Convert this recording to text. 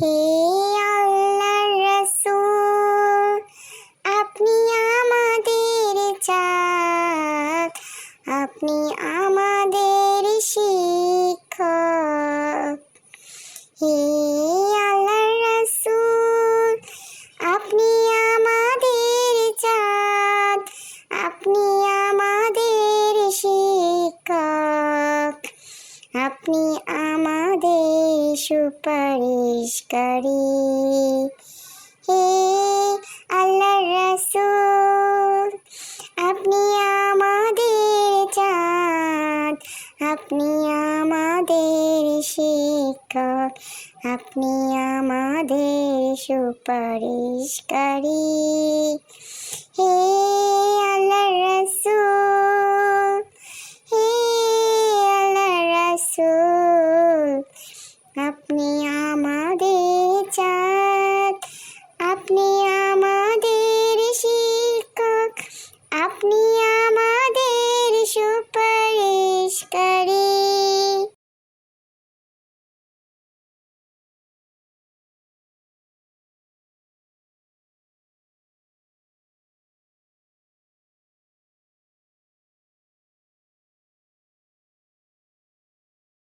হে আল্লাহ রসুল, আপনি আমাদের চাঁদ, আপনি আমাদের শিক্ষক। হে আল্লাহ রসুল, আপনি আমাদের চাঁদ, আপনি আমাদের শিক্ষক, আপনি সুপারিশকারী হে আল্লাহ রসুল, আপনি আমাদের চাঁদ, আপনি আমাদের শিক্ষক আপনি আমাদের সুপারিশকারী হে আল্লাহ রসুল, হে আল্লাহ রসুল আপনি আমাদের